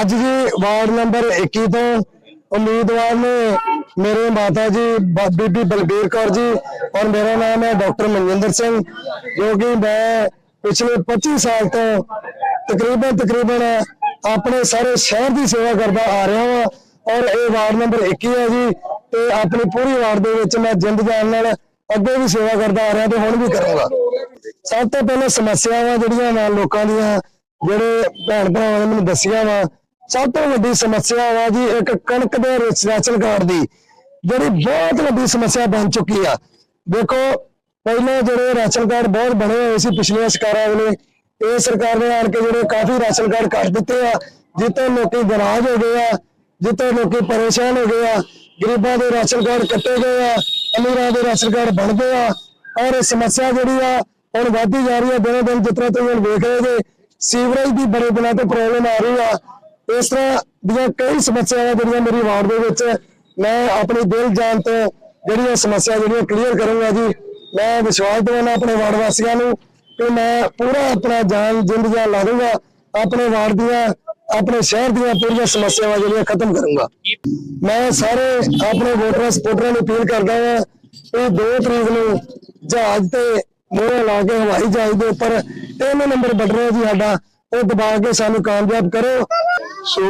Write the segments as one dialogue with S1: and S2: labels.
S1: ਅੱਜ ਜੀ ward number 21 ਤੋਂ ਉਮੀਦਵਾਰ ਨੇ ਮੇਰੇ ਮਾਤਾ ਜੀ ਬੀਬੀ ਬਲਬੀਰ ਕੌਰ ਜੀ ਔਰ ਮੇਰਾ ਨਾਮ ਹੈ ਡਾਕਟਰ ਮਨਜਿੰਦਰ ਸਿੰਘ, ਜੋ ਕਿ ਮੈਂ ਪਿਛਲੇ 25 ਸਾਲ ਤੋਂ ਤਕਰੀਬਨ ਤਕਰੀਬਨ ਆਪਣੇ ਸਾਰੇ ਸ਼ਹਿਰ ਦੀ ਸੇਵਾ ਕਰਦਾ ਆ ਰਿਹਾ ਹਾਂ ਔਰ ਇਹ ਵਾਰਡ ਨੰਬਰ 21 ਹੈ ਜੀ ਤੇ ਆਪਣੀ ਪੂਰੀ ਵਾਰਡ ਦੇ ਵਿੱਚ ਮੈਂ ਜਿੰਦ ਜਾਨ ਨਾਲ ਅੱਗੇ ਵੀ ਸੇਵਾ ਕਰਦਾ ਆ ਰਿਹਾ ਤੇ ਹੁਣ ਵੀ ਕਰੂੰਗਾ। ਸਭ ਤੋਂ ਪਹਿਲਾਂ ਸਮੱਸਿਆਵਾਂ ਜਿਹੜੀਆਂ ਵਾ ਲੋਕਾਂ ਦੀਆਂ, ਜਿਹੜੇ ਭੈਣ ਭਰਾਵਾਂ ਨੇ ਮੈਨੂੰ ਦੱਸੀਆਂ ਵਾ ਸਭ ਤੋਂ ਵੱਡੀ ਸਮੱਸਿਆ ਵਾ ਜੀ ਇੱਕ ਕਣਕ ਦੇ ਰਿਚ- ਰਾਸ਼ਨ ਕਾਰਡ ਦੀ, ਜਿਹੜੀ ਬਹੁਤ ਵੱਡੀ ਸਮੱਸਿਆ ਬਣ ਚੁੱਕੀ ਆ। ਦੇਖੋ, ਪਹਿਲਾਂ ਜਿਹੜੇ ਰਾਸ਼ਨ ਕਾਰਡ ਬਹੁਤ ਬਣੇ ਹੋਏ ਸੀ ਪਿਛਲੀਆਂ ਸਰਕਾਰਾਂ ਵੇਲੇ, ਇਹ ਸਰਕਾਰ ਨੇ ਆਣ ਕੇ ਜਿਹੜੇ ਕਾਫੀ ਰਾਸ਼ਨ ਕਾਰਡ ਕੱਟ ਦਿੱਤੇ ਆ, ਜਿੱਥੇ ਲੋਕੀ ਗਰਾਜ ਹੋ ਗਏ ਆ, ਜਿੱਥੇ ਲੋਕੀ ਪਰੇਸ਼ਾਨ ਹੋ ਗਏ ਆ, ਗਰੀਬਾਂ ਦੇ ਰਾਸ਼ਨ ਕਾਰਡ ਕੱਟੇ ਗਏ ਆ, ਅਮੀਰਾਂ ਦੇ ਰਾਸ਼ਨ ਕਾਰਡ ਬਣ ਗਏ ਆ, ਔਰ ਇਹ ਸਮੱਸਿਆ ਜਿਹੜੀ ਆ, ਹੁਣ ਵੱਧਦੀ ਜਾ ਰਹੀ ਹੈ ਦਿਨੋਂ ਦਿਨ ਜਿਸ ਤਰ੍ਹਾਂ ਤੁਸੀਂ ਹੁਣ ਵੇਖ ਰਹੇ ਜੇ, ਸੀਵਰੇਜ ਦੀ ਬੜੇ ਦਿਨਾਂ ਤੋਂ ਪ੍ਰੋਬਲਮ ਆ ਰਹੀ ਆ। ਇਸ ਤਰ੍ਹਾਂ ਦੀਆਂ ਕਈ ਸਮੱਸਿਆਵਾਂ ਜਿਹੜੀਆਂ ਮੇਰੀ ਵਾਰਡ ਦੇ ਵਿੱਚ ਮੈਂ ਆਪਣੀ ਦਿਲ ਜਾਨ ਤੋਂ ਜਿਹੜੀਆਂ ਸਮੱਸਿਆ ਜਿਹੜੀਆਂ ਕਲੀਅਰ ਕਰੂੰਗਾ ਜੀ, ਮੈਂ ਵਿਸ਼ਵਾਸ ਦਿਵਾਉਣਾ ਆਪਣੇ ਵਾਰਡ ਵਾਸੀਆਂ ਨੂੰ ਕਿ ਮੈਂ ਪੂਰਾ ਆਪਣਾ ਜਾਨ ਜਿੰਦ ਜਾਨ ਲਾ ਦੂੰਗਾ, ਆਪਣੇ ਵਾਰਡ ਦੀਆਂ, ਆਪਣੇ ਸ਼ਹਿਰ ਦੀਆਂ ਪੂਰੀਆਂ ਸਮੱਸਿਆਵਾਂ ਜਿਹੜੀਆਂ ਖਤਮ ਕਰੂੰਗਾ। ਮੈਂ ਸਾਰੇ ਆਪਣੇ ਵੋਟਰਾਂ ਸਪੋਰਟਰਾਂ ਨੂੰ ਅਪੀਲ ਕਰਦਾ ਹਾਂ ਕਿ 2 ਤਰੀਕ ਨੂੰ ਜਹਾਜ਼ ਤੇ ਮੋਹਰੇ ਲਾ ਕੇ ਹਵਾਈ ਜਹਾਜ਼ ਦੇ ਉੱਪਰ ਤਿੰਨ ਨੰਬਰ ਬਟਨ ਜੀ ਸਾਡਾ, ਉਹ ਦਬਾ ਕੇ ਸਾਨੂੰ ਕਾਮਯਾਬ ਕਰੋ।
S2: ਸੋ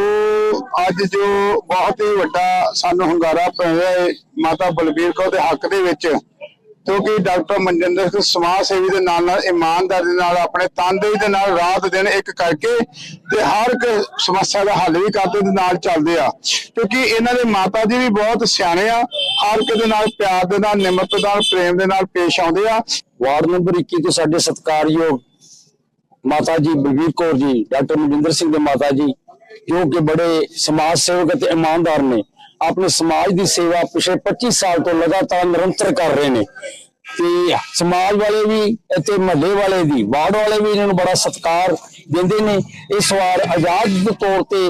S2: ਅੱਜ ਜੋ ਬਹੁਤ ਹੀ ਵੱਡਾ ਸਾਨੂੰ ਹੰਗਾਰਾ ਪੈ ਰਿਹਾ ਹੈ ਮਾਤਾ ਬਲਬੀਰ ਕੌਰ ਦੇ ਹੱਕ ਦੇ ਵਿੱਚ, ਕਿਉਂਕਿ ਡਾਕਟਰ ਮਨਜਿੰਦਰ ਸਿੰਘ ਸਮਾਜ ਸੇਵੀ ਦੇ ਨਾਲ ਨਾਲ, ਇਮਾਨਦਾਰੀ ਦੇ ਨਾਲ, ਆਪਣੇ ਤਨਦੇਹੀ ਦੇ ਨਾਲ ਰਾਤ ਦਿਨ ਇੱਕ ਕਰਕੇ ਤੇ ਹਰ ਇੱਕ ਸਮੱਸਿਆ ਦਾ ਹੱਲ ਵੀ ਕਰਦੇ ਦੇ ਨਾਲ ਚੱਲਦੇ ਆ। ਕਿਉਂਕਿ ਇਹਨਾਂ ਦੇ ਮਾਤਾ ਜੀ ਵੀ ਬਹੁਤ ਸਿਆਣੇ ਆ, ਹਰ ਇੱਕ ਦੇ ਨਾਲ ਪਿਆਰ ਦੇ ਨਾਲ, ਨਿਮਰਤਾ ਨਾਲ, ਪ੍ਰੇਮ ਦੇ ਨਾਲ ਪੇਸ਼ ਆਉਂਦੇ ਆ।
S3: ਵਾਰਡ ਨੰਬਰ 21 ਤੋਂ ਸਾਡੇ ਸਤਿਕਾਰਯੋਗ ਮਾਤਾ ਜੀ ਬਲਬੀਰ ਕੌਰ ਜੀ, ਡਾਕਟਰ ਮਨਜਿੰਦਰ ਸਿੰਘ ਦੇ ਮਾਤਾ ਜੀ ਜੋ ਕਿ ਬੜੇ ਸਮਾਜ ਸੇਵਕ ਅਤੇ ਇਮਾਨਦਾਰ ਨੇ, ਆਪਣੇ ਸਮਾਜ ਦੀ ਸੇਵਾ ਪਿਛਲੇ 25 ਸਾਲ ਤੋਂ ਲਗਾਤਾਰ ਨਿਰੰਤਰ ਕਰ ਰਹੇ ਨੇ। ਤੇ ਸਮਾਜ ਵਾਲੇ ਵੀ ਅਤੇ ਮਹੱਲੇ ਵਾਲੇ ਵੀ, ਵਾਰਡ ਵਾਲੇ ਵੀ ਇਹਨਾਂ ਨੂੰ ਬੜਾ ਸਤਿਕਾਰ ਦਿੰਦੇ ਨੇ। ਇਸ ਵਾਰ ਆਜ਼ਾਦ ਦੇ ਤੌਰ ਤੇ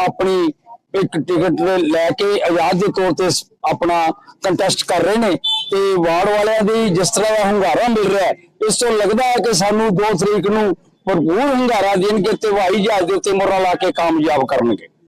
S3: ਆਪਣੀ ਇੱਕ ਟਿਕਟ ਲੈ ਕੇ ਆਜ਼ਾਦ ਦੇ ਤੌਰ ਤੇ ਆਪਣਾ ਕੰਟੈਸਟ ਕਰ ਰਹੇ ਨੇ। ਤੇ ਵਾਰਡ ਵਾਲਿਆਂ ਦੀ ਜਿਸ ਤਰ੍ਹਾਂ ਦਾ ਹੰਗਾਰਾ ਮਿਲ ਰਿਹਾ, ਇਸ ਤੋਂ ਲੱਗਦਾ ਹੈ ਕਿ ਸਾਨੂੰ 2 ਤਰੀਕ ਨੂੰ ਭਰਪੂਰ ਹੁੰਗਾਰਾ ਦੇਣਗੇ ਤੇ ਹਵਾਈ ਜਹਾਜ਼ ਦੇ ਉੱਤੇ ਮੁਹਰਾਂ ਲਾ ਕੇ ਕਾਮਯਾਬ ਕਰਨਗੇ।